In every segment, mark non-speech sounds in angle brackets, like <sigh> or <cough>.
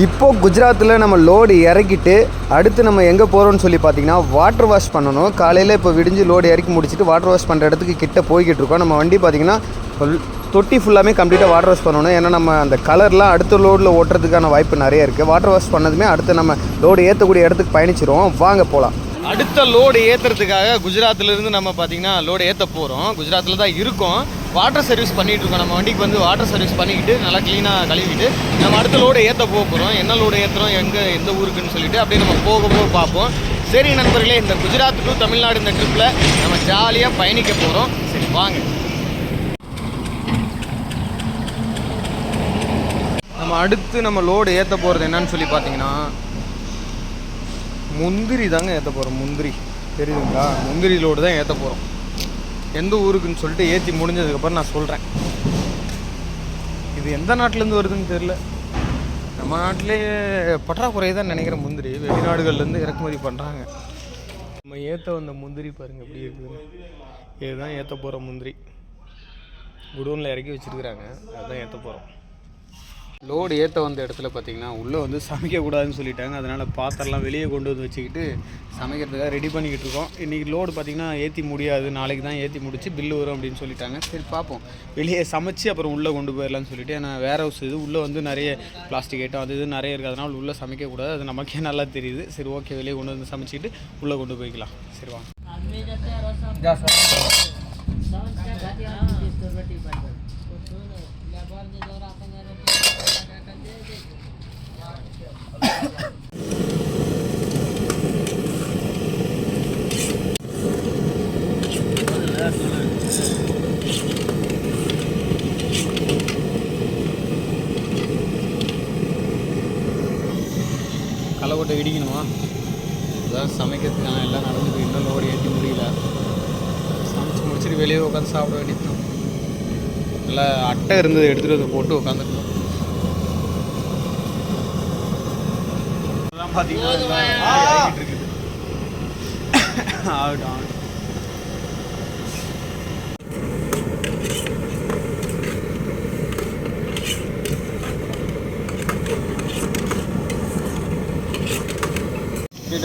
இப்போ குஜராத்தில் நம்ம லோடு இறக்கிட்டு அடுத்து நம்ம எங்கே போகிறோம்னு சொல்லி பார்த்தீங்கன்னா வாட்டர் வாஷ் பண்ணணும். காலையில் இப்போ விடிஞ்சு லோடு இறக்கி முடிச்சுட்டு வாட்டர் வாஷ் பண்ணுற இடத்துக்கு கிட்டே போய்கிட்டு இருக்கோம். நம்ம வண்டி பார்த்தீங்கன்னா தொட்டி ஃபுல்லாமே கம்ப்ளீட்டாக வாட்டர் வாஷ் பண்ணணும். ஏன்னா நம்ம அந்த கலர்லாம் அடுத்த லோடில் ஓட்டுறதுக்கான வாய்ப்பு நிறைய இருக்குது வாட்டர் வாஷ் பண்ணதுமே அடுத்து நம்ம லோடு ஏற்றக்கூடிய இடத்துக்கு பயணிச்சிருவோம். வாங்க போகலாம் அடுத்த லோடு ஏற்றுறதுக்காக குஜராத்லேருந்து நம்ம பார்த்திங்கன்னா லோடு ஏற்ற போகிறோம் குஜராத்தில் தான் இருக்கோம். வாட்டர் சர்வீஸ் பண்ணிகிட்டு இருக்கோம். நம்ம வண்டிக்கு வந்து வாட்டர் சர்வீஸ் பண்ணிக்கிட்டு நல்லா க்ளீனாக கழுவிட்டு நம்ம அடுத்த லோடு ஏற்ற போக போகிறோம் என்ன லோடு ஏற்றுறோம் எங்கே எந்த ஊருக்குன்னு சொல்லிட்டு அப்படியே நம்ம போக போக பார்ப்போம். சரி நண்பர்களே இந்த குஜராத் டு தமிழ்நாடு இந்த ட்ரிப்பில் நம்ம ஜாலியாக பயணிக்க போகிறோம் சரி வாங்க. நம்ம அடுத்து நம்ம லோடு ஏற்ற போகிறது என்னன்னு சொல்லி பார்த்தீங்கன்னா முந்திரி தாங்க ஏற்ற போகிறோம் முந்திரி. தெரியுதுங்களா? முந்திரி லோடு தான் ஏற்ற போகிறோம் எந்த ஊருக்குன்னு சொல்லிட்டு ஏற்றி முடிஞ்சதுக்கப்புறம் நான் சொல்கிறேன் இது எந்த நாட்டிலேருந்து வருதுன்னு தெரில நம்ம நாட்டிலே பற்றாக்குறை தான் நினைக்கிறேன் முந்திரி. வெளிநாடுகள்லேருந்து இறக்குமதி பண்ணுறாங்க நம்ம ஏற்ற வந்த முந்திரி பாருங்கள் எப்படி இருக்குதுன்னு. இதுதான் ஏற்ற போகிற முந்திரி. குடோனில் இறக்கி வச்சுருக்குறாங்க. அதுதான் ஏற்ற போகிறோம் லோடு ஏற்ற வந்த இடத்துல பார்த்தீங்கன்னா உள்ளே வந்து சமைக்கக்கூடாதுன்னு சொல்லிட்டாங்க. அதனால் பாத்திரம்லாம் வெளியே கொண்டு வந்து வச்சுக்கிட்டு சமைக்கிறதுக்காக ரெடி பண்ணிக்கிட்டு இருக்கோம். இன்றைக்கி லோடு பார்த்தீங்கன்னா ஏற்றி முடியாது. நாளைக்கு தான் ஏற்றி முடிச்சு பில்லு வரும் அப்படின்னு சொல்லிட்டாங்க. சரி பார்ப்போம். வெளியே சமைச்சு அப்புறம் உள்ளே கொண்டு போயிடலாம்னு சொல்லிட்டு ஏன்னா வேர் ஹவுஸ் இது. உள்ளே வந்து நிறைய பிளாஸ்டிக் ஐட்டம் அது இது நிறைய இருக்குது அதனால் உள்ளே சமைக்கக்கூடாது. அது நமக்கே நல்லா தெரியுது. சரி ஓகே வெளியே கொண்டு வந்து சமைச்சிட்டு உள்ளே கொண்டு போய்க்கலாம். சரி வாங்க. களைக்கொட்டை இடிக்கணுமா? அதான் சமைக்கிறதுக்கான எல்லாம் நடந்துட்டு இன்னும் லோடு ஏற்றி முடியல. சமைச்சு முடிச்சுட்டு வெளியே உட்காந்து சாப்பிட வேண்டியது நல்லா அட்டை இருந்தது எடுத்துகிட்டு வந்து போட்டு உட்காந்துருக்கோம் பார்த்தீங்கன்னா ஆகட்டும் ஆகட்டும்.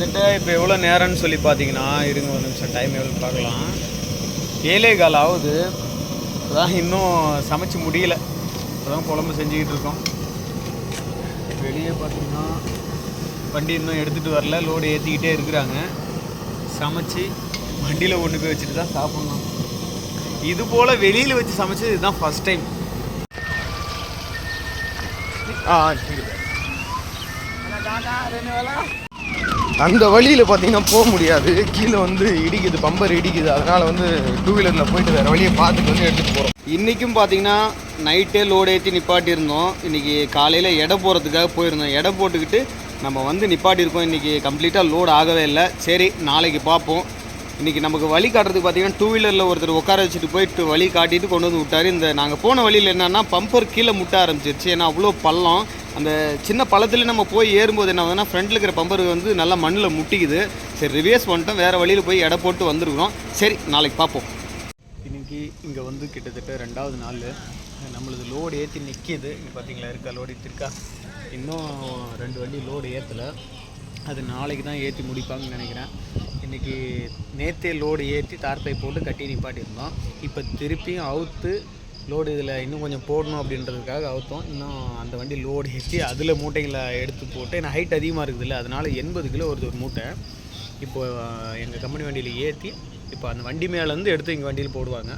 கிட்டத்தட்ட இப்போ எவ்வளோ நேரம்னு சொல்லி பார்த்தீங்கன்னா இருங்க ஒரு நிமிஷம் டைம் எவ்வளோ பார்க்கலாம். ஏழே கால் ஆகுது அதான் இன்னும் சமைச்சு முடியல. இப்போதான் குழம்பு செஞ்சுக்கிட்டு இருக்கோம். வெளியே பார்த்தீங்கன்னா வண்டி இன்னும் எடுத்துகிட்டு வரல. லோடு ஏற்றிக்கிட்டே இருக்கிறாங்க. சமைச்சு வண்டியில் கொண்டு போய் வச்சுட்டு தான் சாப்பிட்ணும். இது போல் வெளியில் வச்சு சமைச்சது இதுதான் ஃபஸ்ட் டைம் ஆ சரி. அந்த வழியில் பார்த்தீங்கன்னா போக முடியாது. கீழே வந்து இடிக்குது பம்பர் இடிக்குது. அதனால் வந்து டூ வீலரில் போயிட்டு வேறு வழியை பார்த்துட்டு வந்து எடுத்துகிட்டு போகிறோம் இன்றைக்கும் பார்த்தீங்கன்னா நைட்டே லோடு ஏற்றி நிப்பாட்டியிருந்தோம். இன்றைக்கி காலையில் எடை போகிறதுக்காக போயிருந்தோம். எடை போட்டுக்கிட்டு நம்ம வந்து நிப்பாட்டியிருக்கோம். இன்றைக்கி கம்ப்ளீட்டாக லோடு ஆகவே இல்லை. சரி நாளைக்கு பார்ப்போம். இன்றைக்கி நமக்கு வழி காட்டுறதுக்கு பார்த்தீங்கன்னா டூ வீலரில் ஒருத்தர் உட்கார வச்சுட்டு போயிட்டு வழி காட்டிட்டு கொண்டு வந்து விட்டார். இந்த நாங்கள் போன வழியில் என்னென்னா பம்பர் கீழே முட்ட ஆரம்பிச்சிருச்சு. ஏன்னா அவ்வளோ பள்ளம். அந்த சின்ன பள்ளத்துல நம்ம போய் ஏறும்போது என்ன ஆகுதுன்னா ஃப்ரண்ட்டில் இருக்கிற பம்பர் வந்து நல்லா மண்ணில் முட்டிக்குது. சரி ரிவேஸ் பண்ணிட்டோம். வேறு வழியில் போய் எடை போட்டு வந்துருக்கிறோம். சரி நாளைக்கு பார்ப்போம். இன்றைக்கி இங்கே வந்து கிட்டத்தட்ட ரெண்டாவது நாள். நம்மளது லோடு ஏற்றி நிற்கிது இங்கே பார்த்தீங்களா இருக்கா? லோடு ஏற்றிருக்கா இன்னும் ரெண்டு வண்டி லோடு ஏற்றலை அது நாளைக்கு தான் ஏற்றி முடிப்பாங்கன்னு நினைக்கிறேன். இன்றைக்கி நேற்றே லோடு ஏற்றி தார்பை போட்டு கட்டி நிப்பாட்டியிருந்தோம். இப்போ திருப்பியும் அவுத்து லோடு இதில் இன்னும் கொஞ்சம் போடணும் அப்படின்றதுக்காக அவுத்தோம். இன்னும் அந்த வண்டி லோடு ஏற்றி அதில் மூட்டைகளை எடுத்து போட்டு ஏன்னா ஹைட் அதிகமாக இருக்குதுல்ல அதனால் எண்பது கிலோ வருது ஒரு மூட்டை. இப்போது எங்கள் கம்பெனி வண்டியில் ஏற்றி இப்போ அந்த வண்டி மேலேருந்து எடுத்து எங்கள் வண்டியில் போடுவாங்க.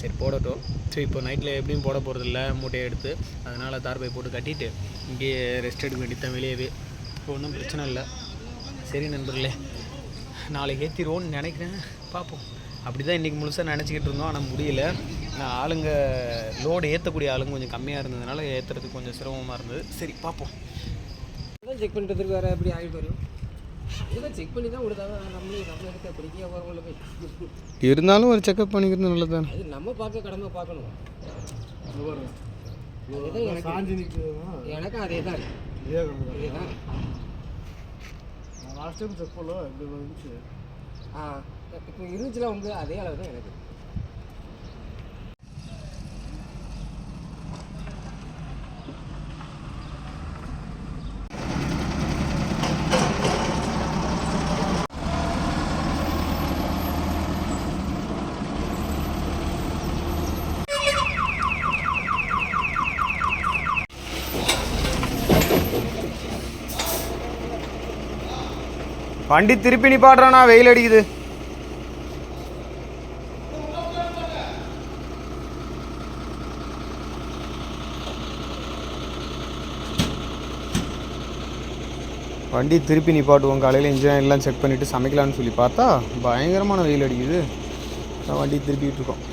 சரி போடட்டும். சரி இப்போ நைட்டில் எப்படியும் போட போகிறதில்ல மூட்டையை எடுத்து. அதனால் தார்பை போட்டு கட்டிட்டு இங்கேயே ரெஸ்ட் எடுக்க வேண்டியது வெளியவே. இப்போ ஒன்றும் பிரச்சனை இல்லை. சரி நண்பர்களே நாளைக்கு ஏற்றிடுவோன்னு நினைக்கிறேன். பார்ப்போம். அப்படி தான் இன்றைக்கி முழுசாக நினச்சிக்கிட்டு இருந்தோம். ஆனால் முடியல. நான் ஆளுங்க லோடு ஏற்றக்கூடிய ஆளுங்க கொஞ்சம் கம்மியாக இருந்ததுனால ஏற்றுறதுக்கு கொஞ்சம் சிரமமாக இருந்தது. சரி பார்ப்போம் அதான் செக் பண்ணுறதுக்கு வேறு எப்படி ஆகிட்டு வரும்? செக் பண்ணி தான் கொடுத்தாங்க. நம்மளே நம்ம எடுத்த பிடிக்க போகிறவங்கள போய். இருந்தாலும் ஒரு செக்அப் பண்ணிக்கிறது நல்லது தானே அது நம்ம பார்க்க கடமை பார்க்கணும். எனக்கு. எனக்கும் அதே தான். இதே தான். லாஸ்ட் டைம் செக் பண்ணோம் இப்படி வந்துச்சு. ஆ. இப்போ இருந்துச்சுல உங்க அதே அளவு தான் எனக்கு. வண்டி திருப்பி நிப்பாட்டுறானா வெயில் அடிக்குது. வண்டி திருப்பி நிப்பாட்டுவோம். காலையில் இன்ஜின் எல்லாம் செக் பண்ணிவிட்டு சமைக்கலான்னு சொல்லி பார்த்தா பயங்கரமான வெயில் அடிக்குது. அதான் வண்டி திருப்பிக்கிட்டு இருக்கோம்.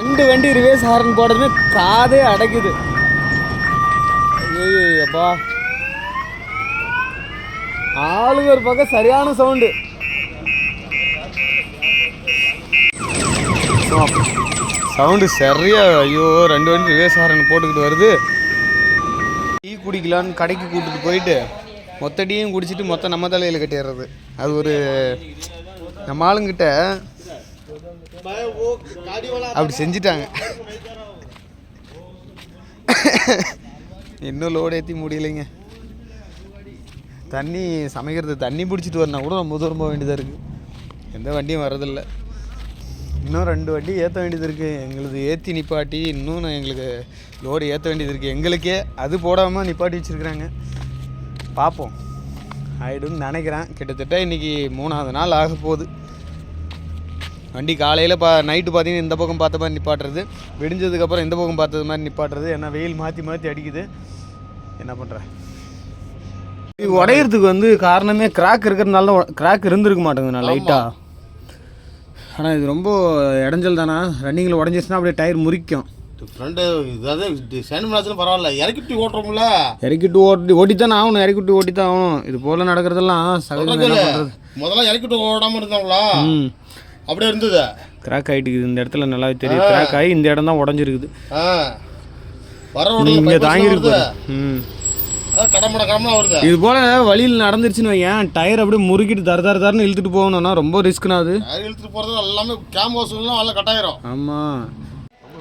ரெண்டு வண்டி ரிவேஸ் ஹார்ன் போடுறதுமே காதே அடைக்குது. ஐயோ அப்பா. ஆளுங்க ஒரு பக்கம் சரியான சவுண்டு சவுண்டு சரியா ஐயோ ரெண்டு வண்டி ரிவேஸ் ஹாரன் போட்டுக்கிட்டு வருது. டீ குடிக்கலான்னு கடைக்கு கூப்பிட்டு போயிட்டு மொத்த டீயும் குடிச்சிட்டு மொத்தம் நம்ம தலையில் கட்டிடுறது. அது ஒரு நம்ம ஆளுங்கிட்ட அப்படி செஞ்சிட்டாங்க. இன்னும் லோடு ஏற்றி முடியலைங்க. தண்ணி சமைக்கிறது தண்ணி பிடிச்சிட்டு வரனா கூட ரொம்ப தூரம் போக வேண்டியதாக இருக்குது எந்த வண்டியும் வரதில்லை இன்னும் ரெண்டு வண்டி ஏற்ற வேண்டியது இருக்குது எங்களுது ஏற்றி நிப்பாட்டி இன்னும் நான் எங்களுக்கு லோடு ஏற்ற வேண்டியது இருக்குது எங்களுக்கே அது போடாமல் நிப்பாட்டி வச்சுருக்குறாங்க. பார்ப்போம் ஆயிடும்னு நினைக்கிறேன். கிட்டத்தட்ட இன்றைக்கி மூணாவது நாள் ஆக போகுது. வண்டி காலையில் பா நைட்டு பார்த்தீங்கன்னா இந்த பக்கம் பார்த்த மாதிரி நிப்பாட்டுறது. விடிஞ்சதுக்கப்புறம் இந்த பக்கம் பார்த்தது மாதிரி நிப்பாட்டுறது. ஏன்னா வெயில் மாற்றி மாற்றி அடிக்குது. என்ன பண்ணுறேன் உடையிறதுக்கு வந்து காரணமே கிராக் இருக்கிறதுனால தான் கிராக் இருந்திருக்க மாட்டேங்குதுண்ணா லைட்டாக ஆனால் இது ரொம்ப இடைஞ்சல் தானே? ரன்னிங்கில் உடஞ்சிச்சுன்னா அப்படியே டயர் முறிக்கும். ஃப்ரெண்டு இதாவது சேனமாச்சும் பரவாயில்ல. இறக்கிட்டு ஓட்டுறோம்ல. இறக்கிட்டு ஓட்டி ஓட்டித்தான் ஆகணும். இறக்கிட்டு ஓட்டித்தான் ஆகணும். இது போல் நடக்கிறதெல்லாம் முதல்ல இறக்கிட்டு ஓடாம இருந்தாங்களா? அப்படியே இருந்தது. கிராக் ஆகிட்டு இந்த இடத்துல நல்லாவே தெரியும் கிராக் ஆகி இந்த இடம் தான் உடஞ்சிருக்குது. வர இங்கே. ம். இது போல் வழியில் நடந்துருச்சுன்னு வையன் டயர் அப்படியே முறுக்கிட்டு தர தர தரன்னு இழுத்துட்டு போகணும்னா ரொம்ப ரிஸ்க்குண்ணா அது இழுத்துட்டு போறது எல்லாமே கேம் எல்லாம் கட்டாயிரும்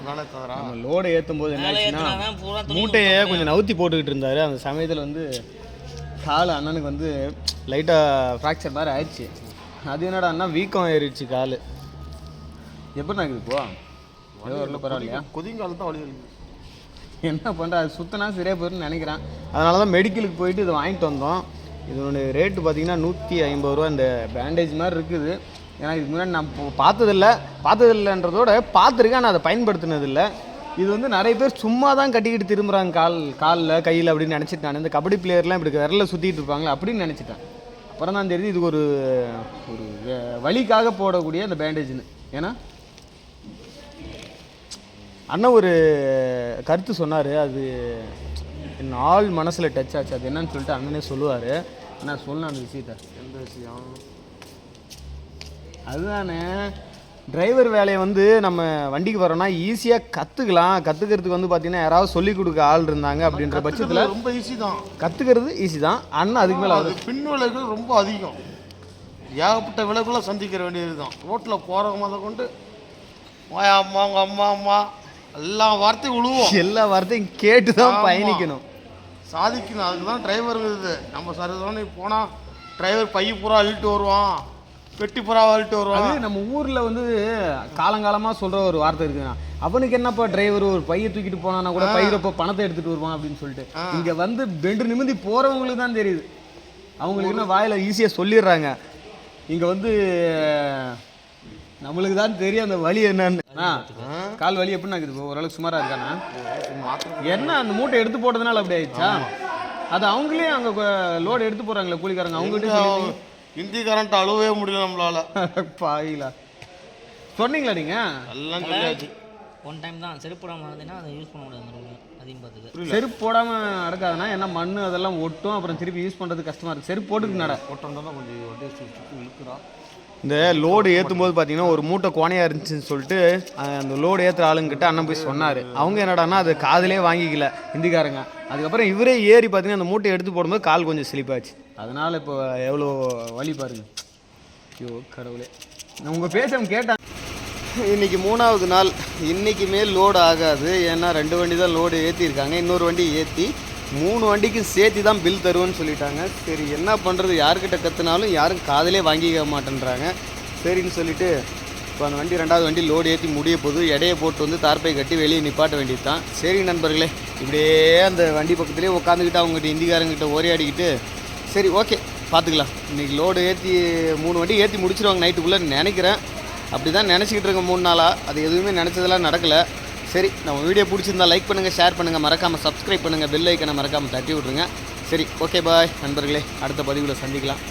வேலை தவிர நம்ம லோடை ஏற்றும் போது என்னாச்சுன்னா மூட்டையை கொஞ்சம் நவுத்தி போட்டுக்கிட்டு இருந்தார் அந்த சமயத்தில் வந்து கால் அண்ணனுக்கு வந்து லைட்டாக ஃப்ராக்சர் மாதிரி ஆயிடுச்சு அது என்னடான்னா வீக்கம் ஏறிடுச்சு கால் எப்படி நான் இப்போ பரவாயில்லையா கொதிங்காலம் தான் வழி என்ன பண்ணுற அது சுத்தனா சரியாக போயிருன்னு நினைக்கிறேன். அதனால தான் மெடிக்கலுக்கு போயிட்டு இதை வாங்கிட்டு வந்தோம். இதனுடைய ரேட்டு பார்த்தீங்கன்னா நூற்றி ஐம்பது ரூபா இந்த பேண்டேஜ் மாதிரி இருக்குது. ஏன்னா இதுக்கு முன்னாடி நான் பார்த்ததில்ல. பார்த்ததில்லைன்றதோட பார்த்துருக்கேன் ஆனால் அதை பயன்படுத்தினதில்லை. இது வந்து நிறைய பேர் சும்மா தான் கட்டிக்கிட்டு திரும்புகிறாங்க கால் காலில் கையில் அப்படின்னு நினச்சிட்டு நான் இந்த கபடி பிளேயர்லாம் இப்படி விரலில் சுற்றிட்டு இருப்பாங்களே அப்படின்னு நினச்சிட்டேன். அப்புறம் தான் தெரியுது இதுக்கு ஒரு ஒரு வழிக்காக வலிக்காக போடக்கூடிய அந்த பேண்டேஜ்னு ஏன்னா அண்ணன் ஒரு கருத்து சொன்னார் அது என் ஆள் மனசில் டச் ஆச்சு அது என்னன்னு சொல்லிட்டு அண்ணனே சொல்லுவார். நான் சொல்லணும் அந்த விஷயத்த. எந்த விஷயம்? அதுதானே டிரைவர் வேலையை வந்து நம்ம வண்டிக்கு வரோம்னா ஈஸியாக கற்றுக்கலாம் கற்றுக்கிறதுக்கு வந்து பார்த்தீங்கன்னா யாராவது சொல்லிக் கொடுக்க ஆள் இருந்தாங்க அப்படின்ற பட்சத்தில் ரொம்ப ஈஸி தான். கற்றுக்கிறது ஈஸி தான். அண்ணன் அதுக்கு மேலே அது பின் விளைவுகள் ரொம்ப அதிகம். ஏகப்பட்ட விளைவுகளை சந்திக்கிற வேண்டியது தான் ரோட்டில் போகிறவங்க முத கொண்டு "வாய் அம்மா உங்கள் அம்மா அம்மா. எல்லா வார்த்தையும் விழுவோம் எல்லா வார்த்தையும் கேட்டு தான். பயணிக்கணும். சாதிக்கணும். அதுக்கு தான் டிரைவர் இது. நம்ம சரிதானே போனால் டிரைவர் பைய பூரா அள்ளிட்டு வருவான். பெட்டி பூரா அள்ளிட்டு வருவான். நம்ம ஊரில் வந்து காலங்காலமாக சொல்கிற ஒரு வார்த்தை இருக்குண்ணா அவனுக்கு என்னப்பா டிரைவர் ஒரு பையை தூக்கிட்டு போனானா கூட பையிறப்போ பணத்தை எடுத்துகிட்டு வருவான் அப்படின்னு சொல்லிட்டு. இங்கே வந்து பெண்டு நிமிந்தி போகிறவங்களுக்கு தான் தெரியுது. அவங்களுக்கு என்ன வாயில் ஈஸியாக சொல்லிடுறாங்க. இங்கே வந்து நம்மளுக்கு தான் தெரியும் அந்த வலி என்னன்னு. அண்ணா, கால் வலி எப்படி இருக்குது? ஓரளவுக்கு சுமாராக இருக்காண்ணா என்ன அந்த மூட்டை எடுத்து போட்டதுனால அப்படி ஆயிடுச்சா? அது அவங்களே அங்கே லோடு எடுத்து போகிறாங்களே கூலிக்காரங்க. அவங்ககிட்ட இந்தி கரண்ட் அழுவே முடியல நம்மளால. <laughs> பாவிங்களா சொன்னீங்களா நீங்கள் எல்லாம் சொல்லியாச்சு. ஒன் டைம் தான். செருப்பு போடாமல் இருந்தேன்னா அதை யூஸ் பண்ண முடியாது அதையும் பார்த்துக்க. செருப்பு போடாம நடக்காதுன்னா ஏன்னா மண் அதெல்லாம் ஒட்டும் அப்புறம் திருப்பி யூஸ் பண்றது கஷ்டமா இருக்கு. செருப்பு போட்டுக்கு நட போட்டோம் தான் கொஞ்சம் சுற்றி இழுக்கிறான் இந்த லோடு ஏற்றும் போது பார்த்தீங்கன்னா ஒரு மூட்டை கோணையாக இருந்துச்சுன்னு சொல்லிட்டு அந்த லோடு ஏற்றுற ஆளுங்கிட்ட அண்ணன் போய் சொன்னார். அவங்க என்னடான்னா அது காதலே வாங்கிக்கல ஹிந்திக்காரங்க அதுக்கப்புறம் இவரே ஏறி பார்த்தீங்கன்னா அந்த மூட்டை எடுத்து போடும்போது கால் கொஞ்சம் ஸ்லிப்பாச்சு அதனால் இப்போ எவ்வளோ வழி பாருங்க. ஐயோ கடவுளே. நான் உங்கள் பேச கேட்டாங்க இன்றைக்கி மூணாவது நாள். இன்றைக்குமே லோடு ஆகாது. ஏன்னா ரெண்டு வண்டி தான் லோடு ஏற்றிருக்காங்க இன்னொரு வண்டி ஏற்றி மூணு வண்டிக்கும் சேர்த்து தான் பில் தருவேன்னு சொல்லிட்டாங்க. சரி என்ன பண்ணுறது யார்கிட்ட கற்றுனாலும் யாரும் காதலே வாங்கிக்க மாட்டேன்றாங்க. சரின்னு சொல்லிட்டு இப்போ அந்த வண்டி ரெண்டாவது வண்டி லோடு ஏற்றி முடிய போது இடையை போட்டு வந்து தார்ப்பை கட்டி வெளியே நிப்பாட்ட வேண்டியது தான் சரி நண்பர்களே இப்படியே அந்த வண்டி பக்கத்துலேயே உட்காந்துக்கிட்டு அவங்ககிட்ட இந்திக்காரங்கிட்ட ஓரையாடிக்கிட்டு சரி ஓகே பார்த்துக்கலாம் இன்றைக்கி லோடு ஏற்றி மூணு வண்டி ஏற்றி முடிச்சிருவாங்க நைட்டுக்குள்ளே நினைக்கிறேன். அப்படி தான் நினச்சிக்கிட்டு இருக்கேன் மூணு நாளாக அது எதுவுமே நினச்சதெல்லாம் நடக்கலை. சரி நம்ம வீடியோ பிடிச்சிருந்தா லைக் பண்ணுங்கள் ஷேர் பண்ணுங்கள் மறக்காமல் சப்ஸ்கிரைப் பண்ணுங்கள் பெல் ஐக்கனை மறக்காமல் தட்டி விட்ருங்க சரி ஓகே பாய் நண்பர்களே அடுத்த பதிவில் சந்திக்கலாம்.